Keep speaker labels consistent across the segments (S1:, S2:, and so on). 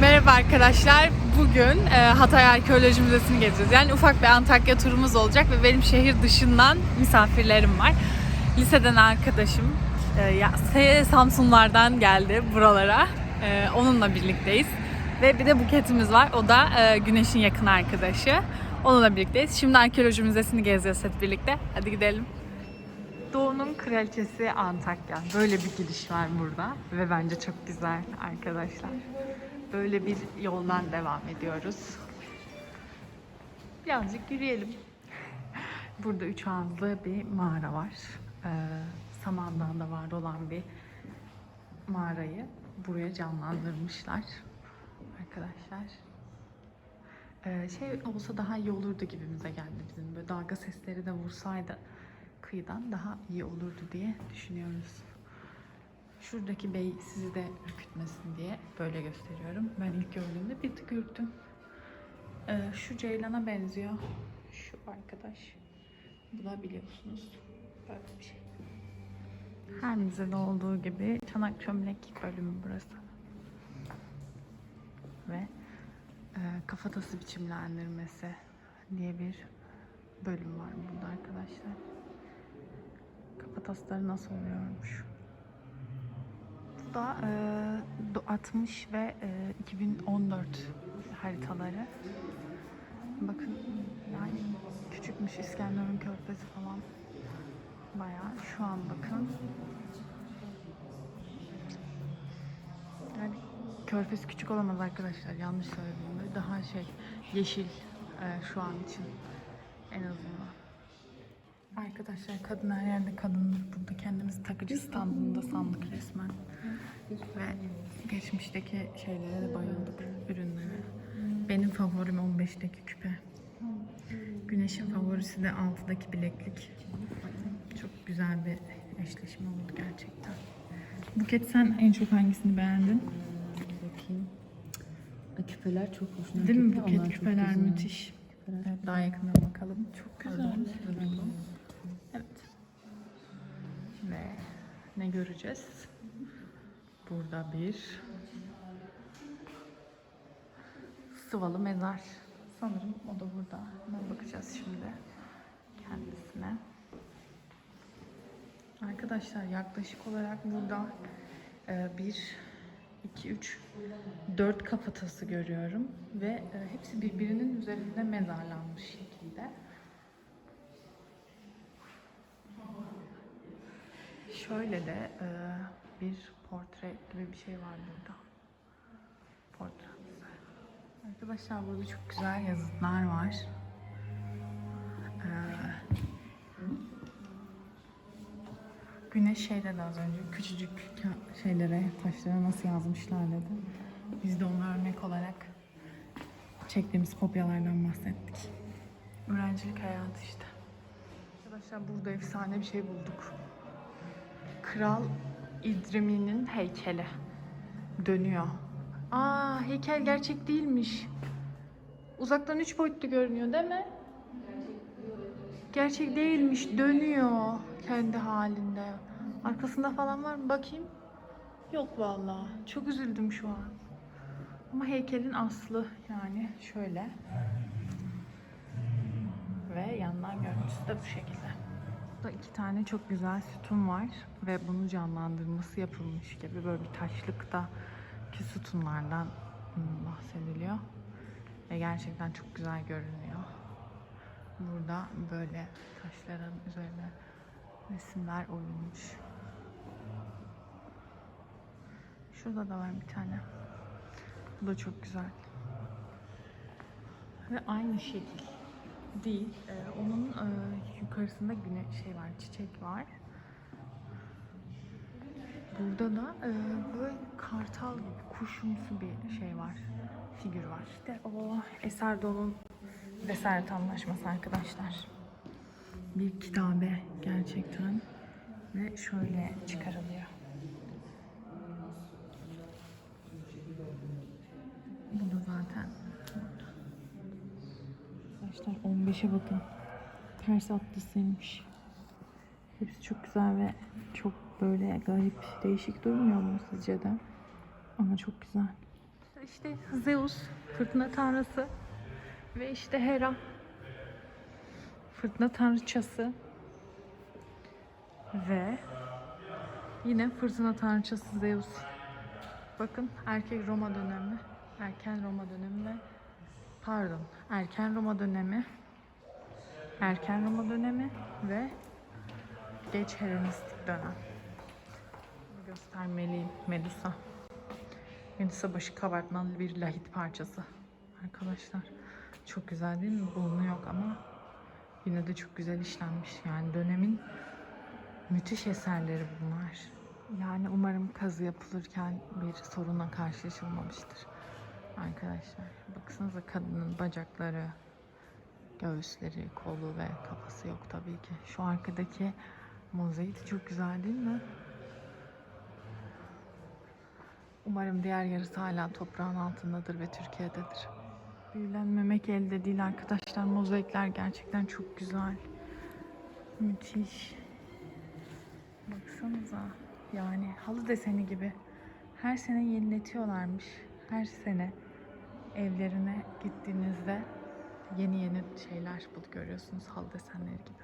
S1: Merhaba arkadaşlar. Bugün e, Hatay Arkeoloji Müzesi'ni gezeceğiz. Yani ufak bir Antakya turumuz olacak ve benim şehir dışından misafirlerim var. Liseden arkadaşım e, ya, Samsunlardan geldi buralara. E, onunla birlikteyiz. Ve bir de Buket'imiz var. O da e, Güneş'in yakın arkadaşı. Onunla birlikteyiz. Şimdi Arkeoloji Müzesi'ni gezeceğiz hep birlikte. Hadi gidelim. Doğu'nun kraliçesi Antakya. Böyle bir giriş var burada ve bence çok güzel arkadaşlar. Böyle bir yoldan devam ediyoruz. Birazcık yürüyelim. Burada üç ağızlı bir mağara var. Ee, Samandağ'da var olan bir mağarayı buraya canlandırmışlar arkadaşlar. Ee, şey olsa daha iyi olurdu gibimize geldi bizim. Böyle dalga sesleri de vursaydı kıyıdan daha iyi olurdu diye düşünüyoruz. Şuradaki bey sizi de ürkütmesin diye böyle gösteriyorum. Ben ilk gördüğümde bir tık ürktüm. Ee, şu Ceylan'a benziyor. Şu arkadaş. Bu da biliyorsunuz. Böyle bir şey. Her müzede olduğu gibi çanak çömlek bölümü burası. Ve e, kafatası biçimlendirmesi diye bir bölüm var burada arkadaşlar. Kafatasları nasıl oluyormuş? Da e, do- 60 ve e, 2014 haritaları. Bakın yani küçükmüş İskenderun Körfezi falan. Bayağı şu an bakın. Yani Körfez küçük olamaz arkadaşlar. Yanlış söyledim. Böyle Daha şey yeşil e, şu an için en azından. Arkadaşlar kadın her yerde kadındır. Burada kendimizi takıcı standında sandık resmen. Ve geçmişteki şeylere de bayıldık. Ürünlere. Benim favorim 15'teki küpe. Güneşin favorisi de 6'daki bileklik. Çok güzel bir eşleşme oldu gerçekten. Buket sen en çok hangisini beğendin?
S2: Bakayım. Ay, Küpeler çok hoş.
S1: Değil mi Buket?
S2: onlar çok
S1: Küpeler
S2: güzel.
S1: müthiş.
S2: Küpeler
S1: Evet, daha yakından bakalım. Çok güzel. Evet. Ve ne göreceğiz? Burada bir sıvalı mezar. Sanırım o da burada. Hemen bakacağız şimdi kendisine. Arkadaşlar yaklaşık olarak burada e, bir, iki, üç, dört kafatası görüyorum ve e, hepsi birbirinin üzerinde mezarlanmış şekilde. Şöyle de e, bir portre gibi bir şey var burada. Portre. Arkadaşlar burada çok güzel yazıtlar var. Ee, Güneş şey dedi az önce küçücük şeylere, taşlara nasıl yazmışlar dedi. Biz de ona örnek olarak çektiğimiz kopyalardan bahsettik. Öğrencilik hayatı işte. Arkadaşlar burada efsane bir şey bulduk. Kral İdrimi'nin heykeli. Dönüyor. Aa heykel gerçek değilmiş. Uzaktan üç boyutlu görünüyor değil mi? Gerçek değilmiş. Dönüyor kendi halinde. Arkasında falan var mı? Bakayım. Yok vallahi. Çok üzüldüm şu an. Ama heykelin aslı yani şöyle. Ve yandan görüntüsü de bu şekilde. Burada iki tane çok güzel sütun var ve bunu canlandırması yapılmış gibi böyle bir taşlıkta ki sütunlardan hmm, bahsediliyor. Ve gerçekten çok güzel görünüyor. Burada böyle taşların üzerine resimler oyulmuş. Şurada da var bir tane. Bu da çok güzel. Ve aynı şekil değil. Ee, onun e, yukarısında güne şey var, çiçek var. Burada da e, böyle kartal gibi kuşumsu bir şey var. Figür var. İşte o Eser Doğu'nun Cesaret Anlaşması arkadaşlar. Bir kitabe gerçekten. Ve şöyle çıkarılıyor. Bu da zaten Arkadaşlar 15'e bakın. Ters atlısıymış. Hepsi çok güzel ve çok böyle garip, değişik durmuyor mu sizce de? Ama çok güzel. işte Zeus, fırtına tanrısı ve işte Hera, fırtına tanrıçası ve yine fırtına tanrıçası Zeus. Bakın erkek Roma dönemi, erken Roma dönemi ve pardon, erken Roma dönemi, erken Roma dönemi ve geç Helenistik dönem. Göstermeliyim Medusa. Medusa başı kabartmalı bir lahit parçası. Arkadaşlar çok güzel değil mi? Burnu yok ama yine de çok güzel işlenmiş. Yani dönemin müthiş eserleri bunlar. Yani umarım kazı yapılırken bir sorunla karşılaşılmamıştır. Arkadaşlar baksanıza kadının bacakları, göğüsleri, kolu ve kafası yok tabii ki. Şu arkadaki mozaik çok güzel değil mi? Umarım diğer yarısı hala toprağın altındadır ve Türkiye'dedir. Büyülenmemek elde değil arkadaşlar. Mozaikler gerçekten çok güzel. Müthiş. Baksanıza. Yani halı deseni gibi. Her sene yeniletiyorlarmış. Her sene evlerine gittiğinizde yeni yeni şeyler bul görüyorsunuz halı desenleri gibi.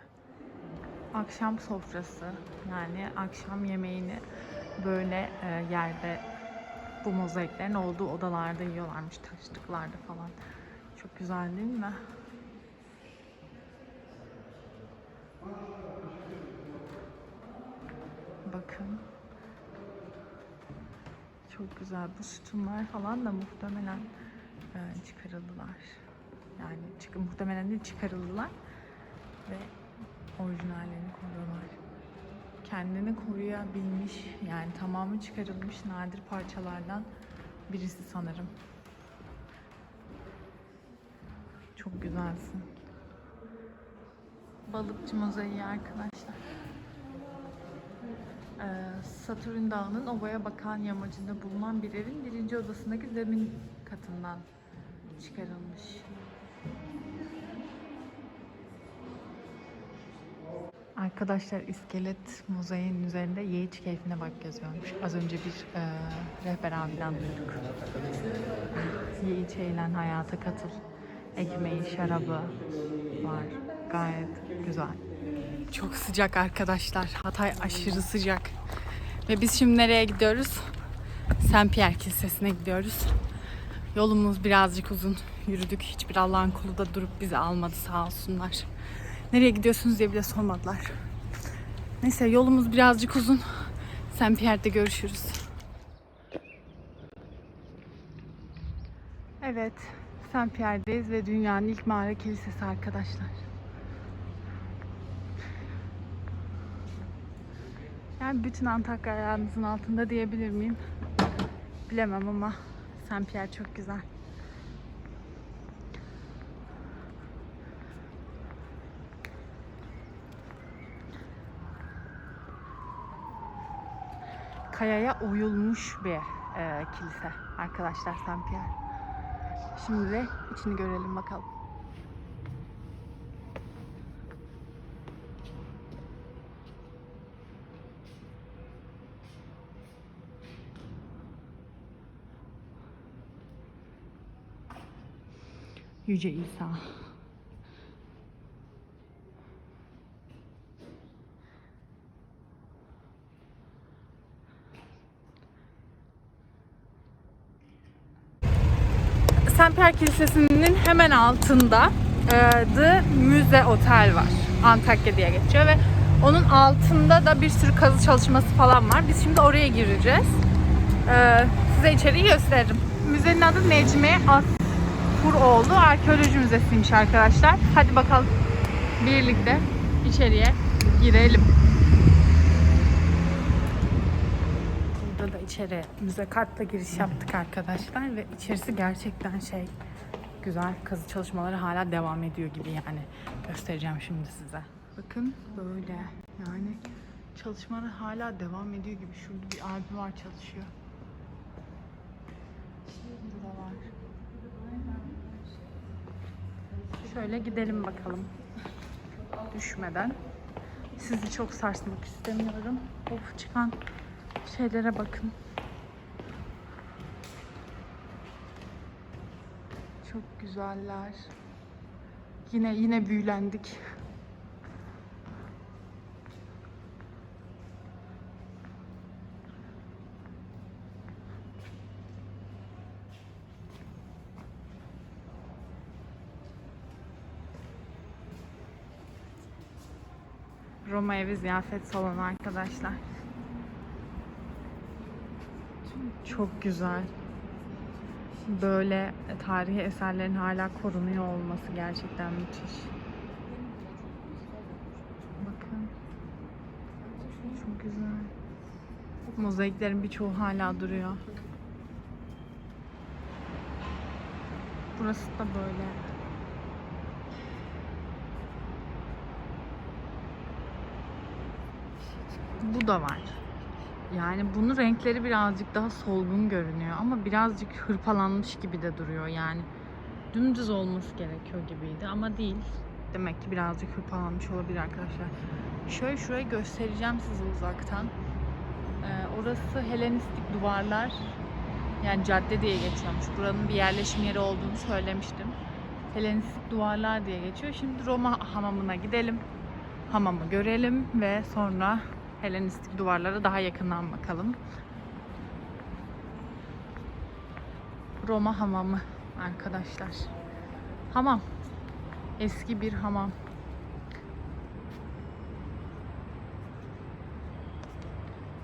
S1: Akşam sofrası yani akşam yemeğini böyle e, yerde bu mozaiklerin olduğu odalarda yiyorlarmış taşlıklarda falan. Çok güzel değil mi? Bakın. Çok güzel. Bu sütunlar falan da muhtemelen e, çıkarıldılar. Yani çık muhtemelen de çıkarıldılar ve orijinallerini koruyorlar. Kendini koruyabilmiş yani tamamı çıkarılmış nadir parçalardan birisi sanırım. Çok güzelsin. Balıkçı mozaiği arkadaşlar. Ee, Satürn Dağı'nın ovaya bakan yamacında bulunan bir evin birinci odasındaki zemin katından çıkarılmış. Arkadaşlar iskelet mozaiğin üzerinde ye iç keyfine bak yazıyormuş. Az önce bir e, rehber abiden duyduk. Ye iç eğlen hayata katıl. Ekmeği, şarabı var. Gayet güzel. Çok sıcak arkadaşlar. Hatay aşırı sıcak. Ve biz şimdi nereye gidiyoruz? Saint Pierre Kilisesi'ne gidiyoruz. Yolumuz birazcık uzun. Yürüdük. Hiçbir Allah'ın kulu da durup bizi almadı sağ olsunlar. Nereye gidiyorsunuz diye bile sormadılar. Neyse yolumuz birazcık uzun. Saint Pierre'de görüşürüz. Evet, Saint Pierre'deyiz ve dünyanın ilk mağara kilisesi arkadaşlar. Yani bütün Antakya ayağınızın altında diyebilir miyim? Bilemem ama Saint Pierre çok güzel. Kayaya oyulmuş bir e, kilise arkadaşlar Saint Pierre. Şimdi içini görelim bakalım. Yüce İsa. Pierre Kilisesi'nin hemen altında e, The Müze Otel var. Antakya diye geçiyor ve onun altında da bir sürü kazı çalışması falan var. Biz şimdi oraya gireceğiz. E, size içeriği gösteririm. Müzenin adı Necmi Asfuroğlu Arkeoloji Müzesi'ymiş arkadaşlar. Hadi bakalım birlikte içeriye girelim. Burada da içeri müze kartla giriş yaptık arkadaşlar ve içerisi gerçekten şey güzel. Kazı çalışmaları hala devam ediyor gibi yani. Göstereceğim şimdi size. Bakın böyle yani çalışmaları hala devam ediyor gibi. Şurada bir abi var çalışıyor. Burada var. Şöyle gidelim bakalım. Düşmeden. Sizi çok sarsmak istemiyorum. Of çıkan şeylere bakın. Çok güzeller. Yine yine büyülendik. Roma evi ziyafet salonu arkadaşlar. Çok güzel. Böyle tarihi eserlerin hala korunuyor olması gerçekten müthiş. Bakın. Çok güzel. Mozaiklerin birçoğu hala duruyor. Burası da böyle. Bu da var. Yani bunun renkleri birazcık daha solgun görünüyor ama birazcık hırpalanmış gibi de duruyor yani. Dümdüz olması gerekiyor gibiydi ama değil. Demek ki birazcık hırpalanmış olabilir arkadaşlar. Şöyle şurayı göstereceğim size uzaktan. Ee, orası Helenistik duvarlar. Yani cadde diye geçiyormuş. Buranın bir yerleşim yeri olduğunu söylemiştim. Helenistik duvarlar diye geçiyor. Şimdi Roma hamamına gidelim. Hamamı görelim ve sonra Helenistik duvarlara daha yakından bakalım. Roma hamamı arkadaşlar. Hamam. Eski bir hamam.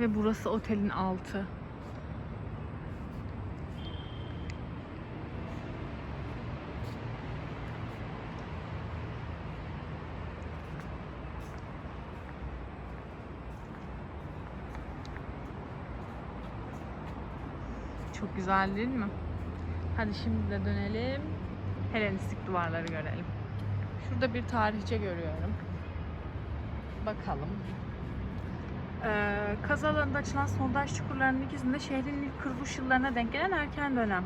S1: Ve burası otelin altı. Çok güzel değil mi? Hadi şimdi de dönelim. Helenistik duvarları görelim. Şurada bir tarihçe görüyorum. Bakalım. Ee, kaz açılan sondaj çukurlarının ikisinde şehrin ilk kuruluş yıllarına denk gelen erken dönem.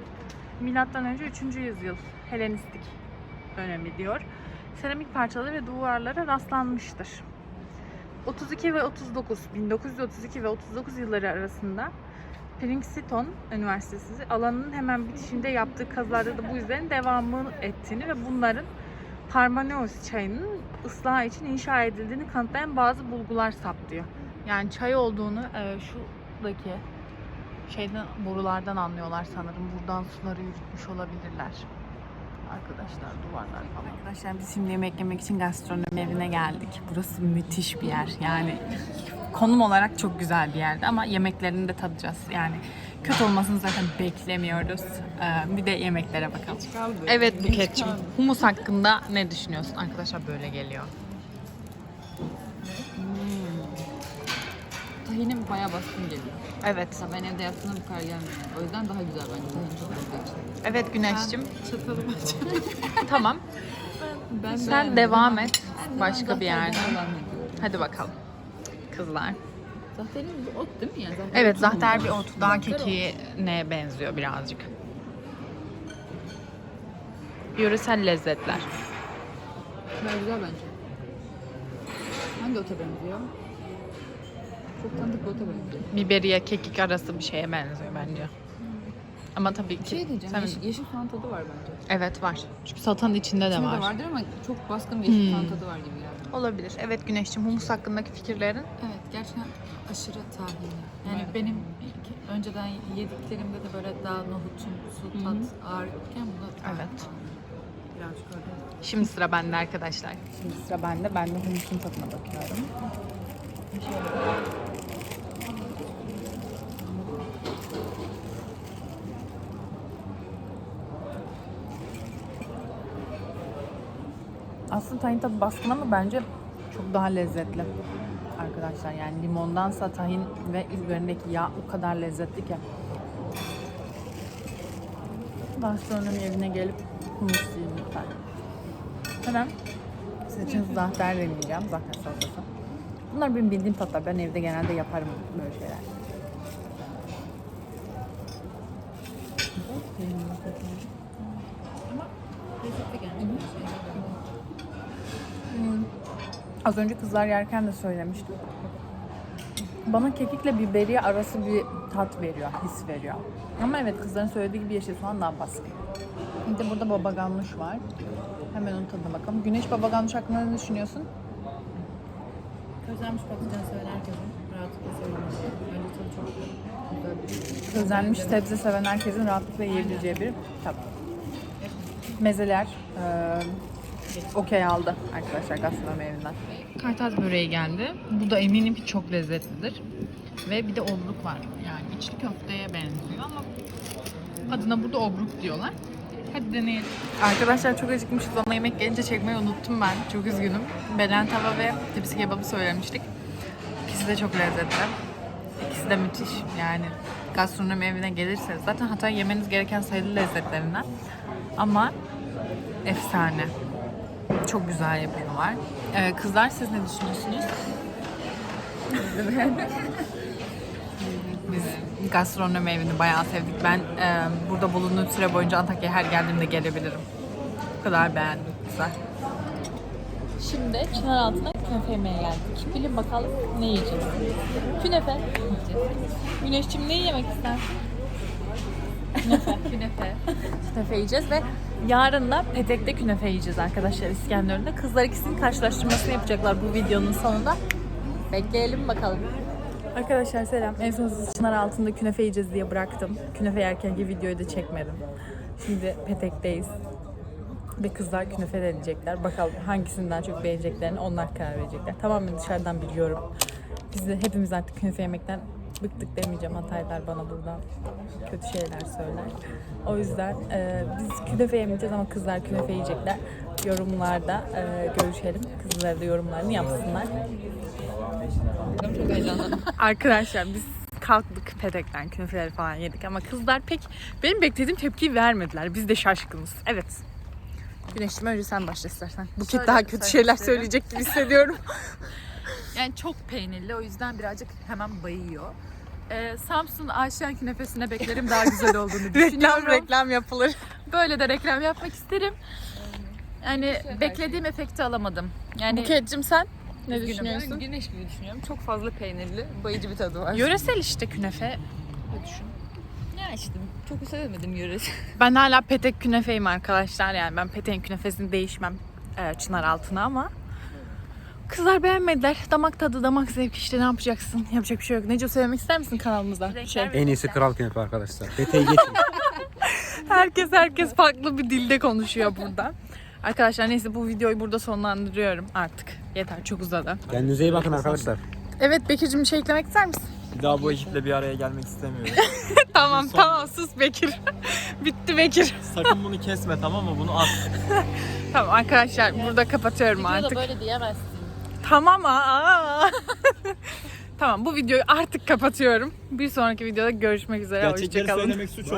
S1: Milattan önce 3. yüzyıl Helenistik dönemi diyor. Seramik parçaları ve duvarlara rastlanmıştır. 32 ve 39, 1932 ve 39 yılları arasında Princeton Üniversitesi alanının hemen bitişinde yaptığı kazılarda da bu izlerin devamı ettiğini ve bunların Parmeneos çayının ıslahı için inşa edildiğini kanıtlayan bazı bulgular saptıyor. Yani çay olduğunu e, şuradaki şeyden borulardan anlıyorlar sanırım. Buradan suları yürütmüş olabilirler. Arkadaşlar duvarlar falan. Arkadaşlar biz şimdi yemek yemek için gastronomi evine geldik. Burası müthiş bir yer. Yani konum olarak çok güzel bir yerde ama yemeklerini de tadacağız. Yani kötü olmasını zaten beklemiyoruz. Ee, bir de yemeklere bakalım. Evet Buket'cim. Humus hakkında ne düşünüyorsun? Arkadaşlar böyle geliyor.
S2: Tahinim bayağı baskın geliyor.
S1: Evet.
S2: Mesela ben evde yaptığımda bu kadar gelmiyor. O yüzden daha güzel bence tahin çok güzel.
S1: Evet Güneş'cim.
S2: Çatalım
S1: Tamam.
S2: Ben
S1: Sen
S2: beğenmedim.
S1: devam et.
S2: Ben
S1: Başka bir yerden.
S2: devam ediyorum.
S1: Hadi bakalım. Kızlar.
S2: Zahterin bir ot değil mi ya? Zahter
S1: Evet
S2: otu
S1: zahter bir ot. Daha
S2: Zahter
S1: benziyor birazcık. Yöresel lezzetler.
S2: Bayağı güzel bence. Hangi ota benziyor? Çok tanıdık bir ota benziyor.
S1: Biberiye, kekik arası bir şeye benziyor bence. Ama tabii ki...
S2: şey diyeceğim.
S1: Sen-
S2: Yeşil, yeşil soğan tadı var bence.
S1: Evet var. Çünkü salatanın içinde de
S2: İçinde
S1: var.
S2: de vardır ama çok baskın bir yeşil
S1: Hmm.
S2: soğan tadı var gibi geldi.
S1: Olabilir. Evet Güneş'cim humus hakkındaki fikirlerin.
S2: Evet gerçekten aşırı tahinli. Yani benim ilk- önceden yediklerimde de böyle daha nohutumsu tat ağırken bunda tahin
S1: Evet.
S2: Birazcık öyle.
S1: Şimdi sıra bende arkadaşlar. Şimdi sıra bende. Ben de humusun tadına bakıyorum. Aslında tahin tadı baskın ama bence çok daha lezzetli. Arkadaşlar yani limondansa tahin ve üzerindeki yağ o kadar lezzetli ki. Gastronomi evine gelip humus yiyin lütfen. Hemen sizin için zahter deneyeceğim. Zahter salatası. Bunlar benim bildiğim tatlar. Ben evde genelde yaparım böyle şeyler.
S2: Lezzetli gelmiş.
S1: Az önce kızlar yerken de söylemiştim. Bana kekikle biberiye arası bir tat veriyor, his veriyor. Ama evet kızların söylediği gibi yeşil soğan daha baskın. Bir de burada baba ganoush var. Hemen onun tadına bakalım. Güneş baba ganoush hakkında ne düşünüyorsun?
S2: Közlenmiş patlıcan seven herkesin rahatlıkla söylemesi. Bence tadı çok güzel.
S1: Közlenmiş sebze seven herkesin rahatlıkla yiyebileceği bir tat. Mezeler eee, okey aldı arkadaşlar gastronomi evinden. Kartaz böreği geldi. Bu da eminim ki çok lezzetlidir. Ve bir de obruk var. Yani içli köfteye benziyor ama adına burada obruk diyorlar. Hadi deneyelim. Arkadaşlar çok acıkmışız ama yemek gelince çekmeyi unuttum ben. Çok üzgünüm. Belen tava ve tepsi kebabı söylemiştik. İkisi de çok lezzetli. İkisi de müthiş. Yani gastronomi evine gelirseniz zaten hatta yemeniz gereken sayılı lezzetlerinden. Ama efsane. Çok güzel yapıyorlar. Ee, kızlar siz ne düşünüyorsunuz? Biz gastronomi evini bayağı sevdik. Ben e, burada bulunduğum süre boyunca Antakya'ya her geldiğimde gelebilirim. Bu kadar beğendim. Güzel. Şimdi çınar altına künefe yemeye geldik. Bilin bakalım ne yiyeceğiz? Künefe. Güneşçim ne yemek istersin? Künefe. künefe. künefe yiyeceğiz ve yarın da Petek'te künefe yiyeceğiz arkadaşlar İskenderun'da. Kızlar ikisinin karşılaştırmasını yapacaklar bu videonun sonunda. Bekleyelim bakalım. Arkadaşlar selam. En son sizi çınar altında künefe yiyeceğiz diye bıraktım. Künefe yerkenki videoyu da çekmedim. Şimdi Petek'teyiz. Ve kızlar künefe deneyecekler. Bakalım hangisinden çok beğeneceklerini onlar karar verecekler. Tamamen dışarıdan bir yorum. Biz de hepimiz artık künefe yemekten bıktık demeyeceğim. Hataylar bana buradan kötü şeyler söyler. O yüzden e, biz künefe yemeyeceğiz ama kızlar künefe yiyecekler. Yorumlarda e, görüşelim. Kızlar da yorumlarını yapsınlar.
S2: Çok heyecanlı.
S1: Arkadaşlar biz kalktık petekten künefeler falan yedik ama kızlar pek benim beklediğim tepkiyi vermediler. Biz de şaşkınız. Evet. Güneşim önce sen başla istersen. Buket
S2: Şöyle
S1: daha kötü şeyler söyleyecek gibi hissediyorum.
S2: Yani çok peynirli o yüzden birazcık hemen bayıyor. Ee, Samsun Ayşen künefesine beklerim daha güzel olduğunu
S1: reklam
S2: düşünüyorum.
S1: reklam yapılır.
S2: Böyle de reklam yapmak isterim. Yani beklediğim efekti alamadım. Yani
S1: Buket'cim sen ne
S2: Üzgünüm.
S1: düşünüyorsun?
S2: Ben güneş gibi düşünüyorum. Çok fazla peynirli, bayıcı bir tadı var.
S1: Yöresel işte künefe.
S2: Ne düşün? Ya işte çok sevemedim yöresi.
S1: Ben hala petek künefeyim arkadaşlar yani ben peteğin künefesini değişmem e, çınar altına ama Kızlar beğenmediler. Damak tadı, damak zevki işte ne yapacaksın? Yapacak bir şey yok. Neco söylemek ister misin kanalımıza? Bir Şey.
S3: En iyisi kral künefe arkadaşlar. Peteği geçin.
S1: Herkes herkes farklı bir dilde konuşuyor burada. Arkadaşlar neyse bu videoyu burada sonlandırıyorum artık. Yeter çok uzadı.
S3: Kendinize iyi bakın arkadaşlar.
S1: Evet Bekir'cim bir şey eklemek ister misin?
S4: Bir daha bu ekiple bir araya gelmek istemiyorum.
S1: tamam
S4: Son.
S1: tamam sus Bekir. Bitti Bekir.
S4: Sakın bunu kesme tamam mı? Bunu at.
S1: Tamam arkadaşlar burada kapatıyorum artık.
S2: böyle diyemezsin.
S1: Tamam aa. tamam bu videoyu artık kapatıyorum. Bir sonraki videoda görüşmek üzere.
S4: Gerçekleri
S1: Hoşçakalın.
S4: söylemek suç oldu.